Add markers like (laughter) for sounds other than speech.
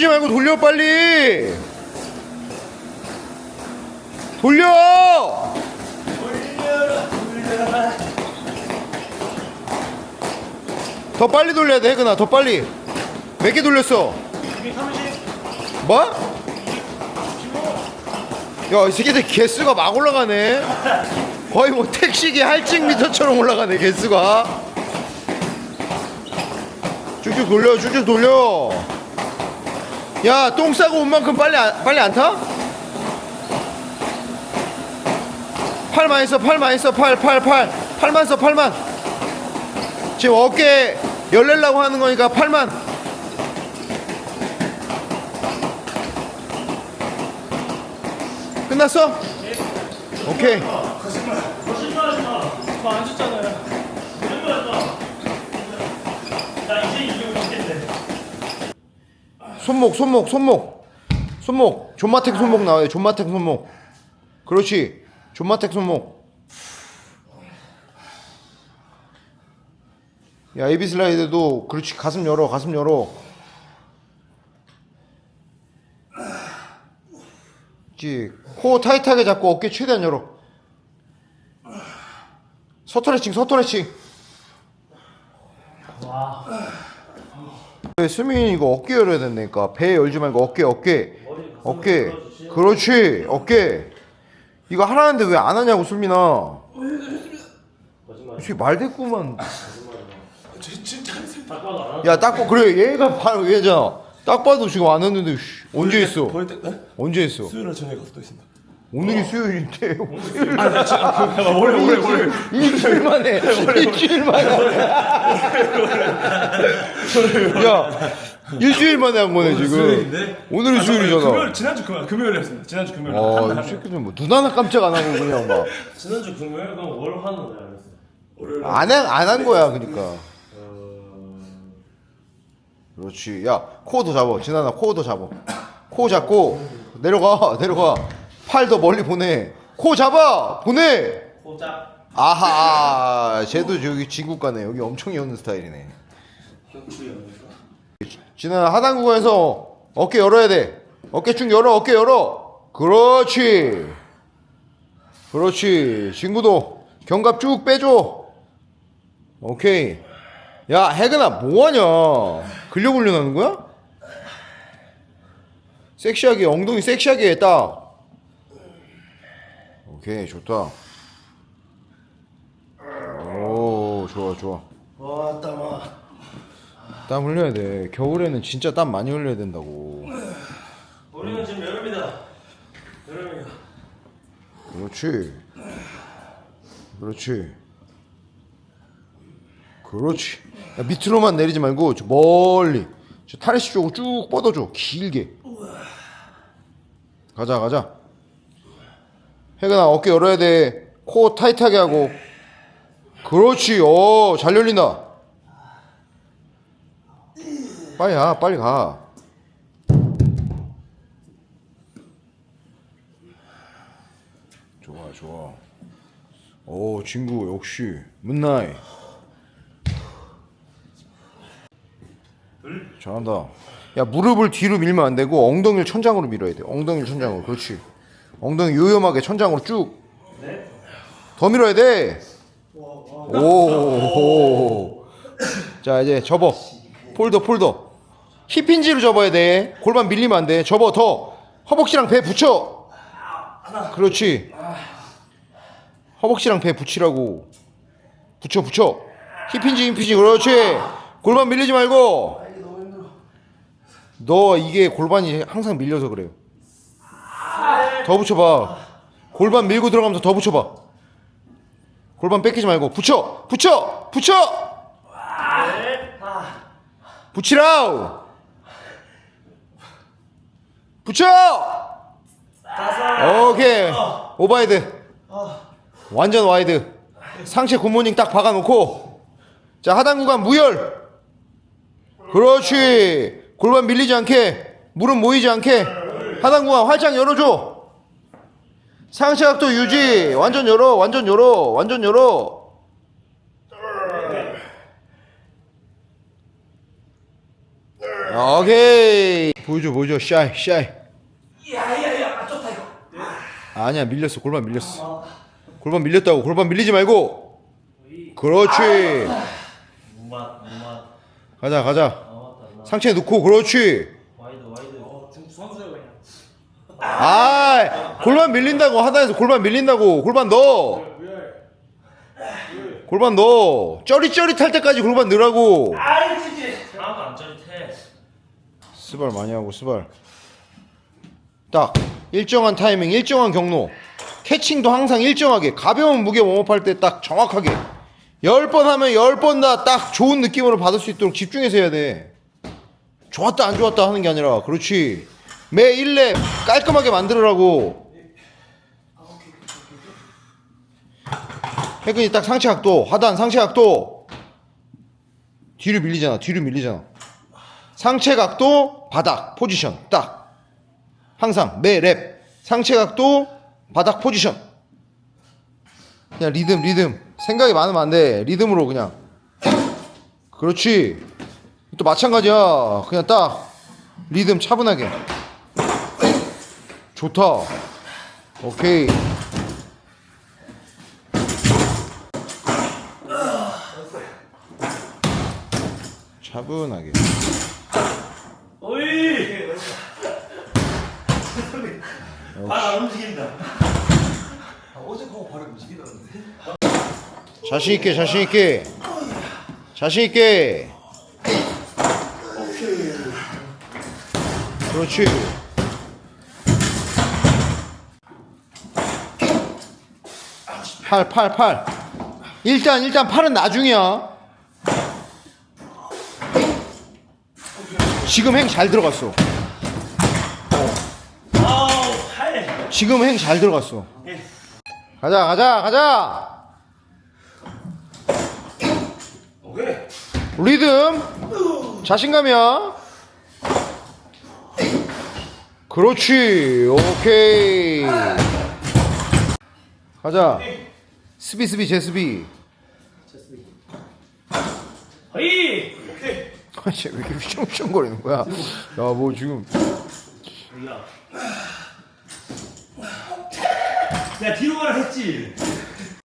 멈추지 말고 돌려 빨리. 돌려! 더 빨리 돌려야 돼 해근아 더 빨리. 몇 개 돌렸어? 뭐? 야이 새끼들 개수가 막 올라가네. 거의 뭐 택시기 할증 미터처럼 올라가네 개수가. 쭉쭉 돌려 쭉쭉 돌려 야 똥 싸고 온 만큼 빨리 안, 빨리 안 타? 팔 많이 써, 팔 많이 써, 팔, 팔, 팔, 팔만 써, 팔만. 지금 어깨 열내려고 하는 거니까 팔만. 끝났어? 오케이. 거짓말하지 마. 저안 줬잖아요. 거짓말하지 마. 나 이제 이기고 있겠네. 손목, 손목, 손목, 손목. 존마텍 손목 나와요. 존마텍 손목. 그렇지. 존마텍 손목. 야, 에비 슬라이드도 그렇지. 가슴 열어, 가슴 열어. 그렇지. 코 타이트하게 잡고 어깨 최대한 열어. 서터레칭, 서터레칭. 와. 네, 수민이 이거 어깨 열어야 된다니까 배 열지 말고 어깨 어깨 어깨. 그렇지 어깨 이거 하라는데 왜 안 하냐고 수민아. 혹시 말대꾸만 진짜 했습니다. 딱 봐도 안 하는. 야딱 봐 그래 얘가 바로 얘잖아 딱 봐도 지금 안 했는데 씨, 언제 했어 때 네? 언제 했어 수요일 저녁에 가서 또 있습니다. 오늘이 수요일인데 아, 진짜 그 원래 원래 원래 일주일 만에 일주일 만에 야 일주일 만에 한 거네 지금 수요일인데? 오늘이 아, 수요일이잖아 금요일 지난주 금요일 금요일이었습니다. 지난주 금요일. 아, 이 새끼들 뭐눈 하나 깜짝 안 하고 그냥 막 (laughs) 지난주 금요일 그럼 월 화는 왜안 했어? 월요일 안안 한 거야, 그러니까. 어. 그렇지. 야, 코도 잡아. 진아나 코도 잡아. 코 잡고 내려가, 내려가. 팔 더 멀리 보내. 코 잡아, 보내. 호작 아하, 쟤도 저기 진국가네. 여기 엄청 여는 스타일이네. 연습. 진아 하단구에서 어깨 열어야 돼. 어깨 쭉 열어, 어깨 열어. 그렇지. 그렇지. 친구도 견갑 쭉 빼줘. 오케이. 야, 해근아, 뭐하냐? 근력 훈련하는 거야? 섹시하게, 엉덩이 섹시하게 딱. 오케이, 좋다. 오, 좋아, 좋아. 와 땀아. 땀 흘려야 돼. 겨울에는 진짜 땀 많이 흘려야 된다고. 우리는 지금 여름이다. 여름이야. 그렇지. 그렇지. 그렇지. 야, 밑으로만 내리지 말고 저 멀리 저 타레시 쪽으로 쭉 뻗어줘. 길게. 가자 가자. 혜근아 어깨 열어야 돼. 코 타이트하게 하고. 그렇지. 어, 잘 열린다. 빨리 가. 빨리 가. 좋아 좋아 오 친구 역시 문나이 잘한다 야 무릎을 뒤로 밀면 안 되고 엉덩이를 천장으로 밀어야 돼 엉덩이를 천장으로 그렇지 엉덩이 요염하게 천장으로 쭉. 더 밀어야 돼 오 자 이제 접어. 폴더 폴더. 힙힌지로 접어야 돼. 골반 밀리면 안 돼. 접어 더. 허벅지랑 배 붙여. 그렇지. 허벅지랑 배 붙이라고. 붙여 붙여. 힙힌지 힙힌지. 그렇지. 골반 밀리지 말고. 너 이게 골반이 항상 밀려서 그래요 더 붙여봐. 골반 밀고 들어가면서 더 붙여봐. 골반 뺏기지 말고. 붙여! 붙여! 붙여! 붙이라우 붙여! 오케이. 오바이드. 완전 와이드. 상체 굿모닝 딱 박아놓고. 자 하단 구간 무열 그렇지. 골반 밀리지 않게. 무릎 모이지 않게. 하단 구간 활짝 열어줘 상체 각도 유지. 완전 열어 완전 열어 완전 열어. 오케이. 보여줘 보여줘. 샤이 샤이. 야야야 좋다 이거. 아니야 밀렸어. 골반 밀렸어. 골반 밀렸다고. 골반 밀리지 말고. 그렇지. 무맛 무맛 가자 가자. 아 상체 넣고 그렇지 와이드 와이드 중국 선수야 그냥. 아 골반 밀린다고 하단에서 골반 밀린다고. 골반 넣어. 골반 넣어. 쩌릿쩌릿할 때까지 골반 넣으라고. 스발 많이 하고 스발. 딱. 일정한 타이밍 일정한 경로. 캐칭도 항상 일정하게. 가벼운 무게 웜업할 때 딱 정확하게. 10번 하면 10번 다 딱 좋은 느낌으로 받을 수 있도록 집중해서 해야 돼. 좋았다 안 좋았다 하는 게 아니라. 그렇지 매 1렙 깔끔하게 만들으라고. 해근이 딱 상체 각도 하단 상체 각도. 뒤로 밀리잖아 뒤로 밀리잖아. 상체 각도 바닥 포지션 딱. 항상 매 랩. 상체 각도 바닥 포지션. 그냥 리듬 리듬. 생각이 많으면 안 돼. 리듬으로 그냥. 그렇지. 또 마찬가지야. 그냥 딱 리듬 차분하게 좋다. 오케이. 차분하게. 오이! 발안 움직인다. 자신 있게 자신 있게. 자신 있게. 그렇지 팔 팔 팔. 일단 일단 팔은 나중이야 지금 행 잘 들어갔어. 지금 행 잘 들어갔어. 예. 가자 가자 가자. 리듬. 자신감이야. 그렇지. 오케이. 가자 스비 스비 제스비. 허이! 오케이 아니 쟤왜 이렇게 휘청휘청거리는 거야? 야 뭐 지금. 여기야 내가 뒤로 가라 했지